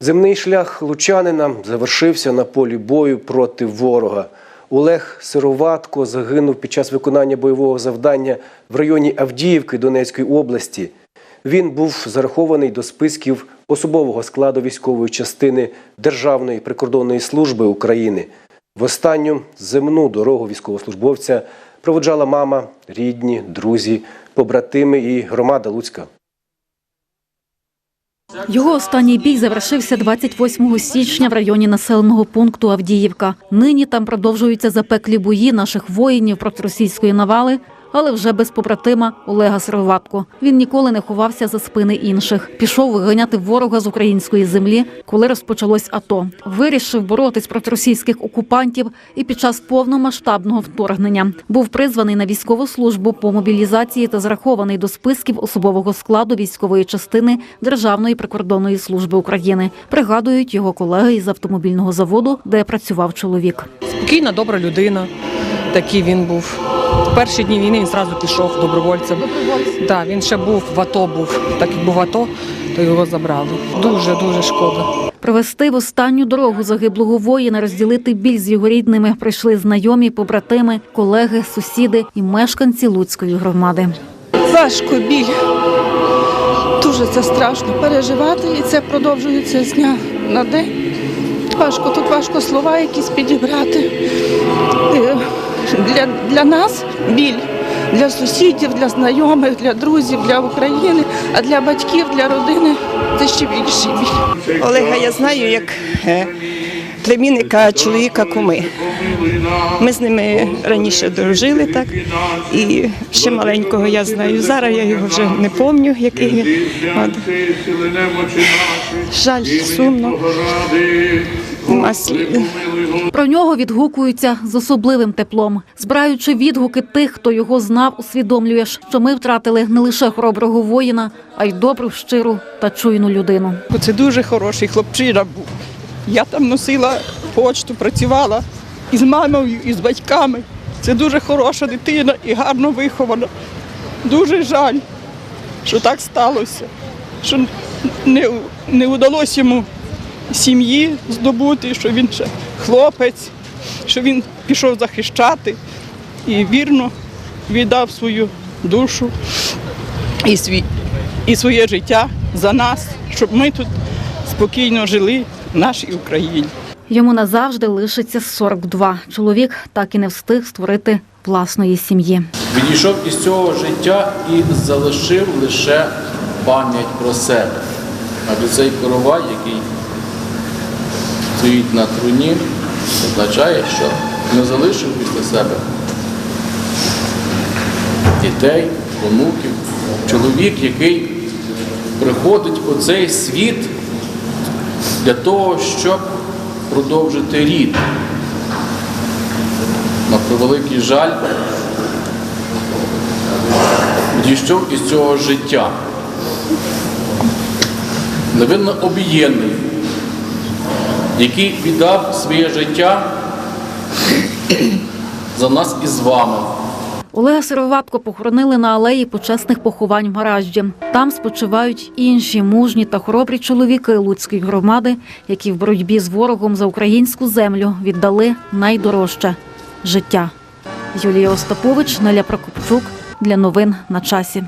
Земний шлях лучанина завершився на полі бою проти ворога. Олег Сироватко загинув під час виконання бойового завдання в районі Авдіївки Донецької області. Він був зарахований до списків особового складу військової частини Державної прикордонної служби України. В останню земну дорогу військовослужбовця проводжала мама, рідні, друзі, побратими і громада Луцька. Його останній бій завершився 28 січня в районі населеного пункту Авдіївка. Нині там продовжуються запеклі бої наших воїнів проти російської навали, але вже без побратима Олега Сироватко. Він ніколи не ховався за спини інших. Пішов виганяти ворога з української землі, коли розпочалось АТО. Вирішив боротись проти російських окупантів і під час повномасштабного вторгнення був призваний на військову службу по мобілізації та зарахований до списків особового складу військової частини Державної прикордонної служби України. Пригадують його колеги із автомобільного заводу, де працював чоловік. Спокійна, добра людина. Такий він був. Перші дні війни він зразу пішов добровольцем. Так, він ще був в АТО був. Так як був АТО, то його забрали. Дуже дуже шкода. Провести в останню дорогу загиблого воїна, розділити біль з його рідними прийшли знайомі, побратими, колеги, сусіди і мешканці Луцької громади. Важко біль. Дуже це страшно переживати, і це продовжується з дня на день. Важко, тут важко слова якісь підібрати. Для, для нас біль, для сусідів, для знайомих, для друзів, для України, а для батьків, для родини це ще більший біль. Олега я знаю як е, племінника чоловіка куми. Ми з ними раніше дружили так. І ще маленького я знаю. Зараз я його вже не пам'ятаю, який він. Жаль, сумно. Про нього відгукуються з особливим теплом. Збираючи відгуки тих, хто його знав, усвідомлюєш, що ми втратили не лише хороброго воїна, а й добру, щиру та чуйну людину. Це дуже хороший хлопчина був. Я там носила почту, працювала і з мамою, і з батьками. Це дуже хороша дитина і гарно вихована. Дуже жаль, що так сталося, що не, не вдалося йому сім'ї здобути, що він ще хлопець, що він пішов захищати і вірно віддав свою душу і, свій, і своє життя за нас, щоб ми тут спокійно жили в нашій Україні. Йому назавжди лишиться 42. Чоловік так і не встиг створити власної сім'ї. Відійшов із цього життя і залишив лише пам'ять про себе. Адже цей коровай, який стоїть на труні, означає, що не залишив після себе дітей, онуків, чоловік, який приходить у цей світ для того, щоб продовжити рід. На превеликий жаль, відійшов із цього життя. Невинно об'єднаний, який віддав своє життя за нас і з вами. Олега Сироватко похоронили на алеї почесних поховань в Гаражді. Там спочивають інші мужні та хоробрі чоловіки Луцької громади, які в боротьбі з ворогом за українську землю віддали найдорожче життя. Юлія Остапович, Неля Прокопчук для новин на часі.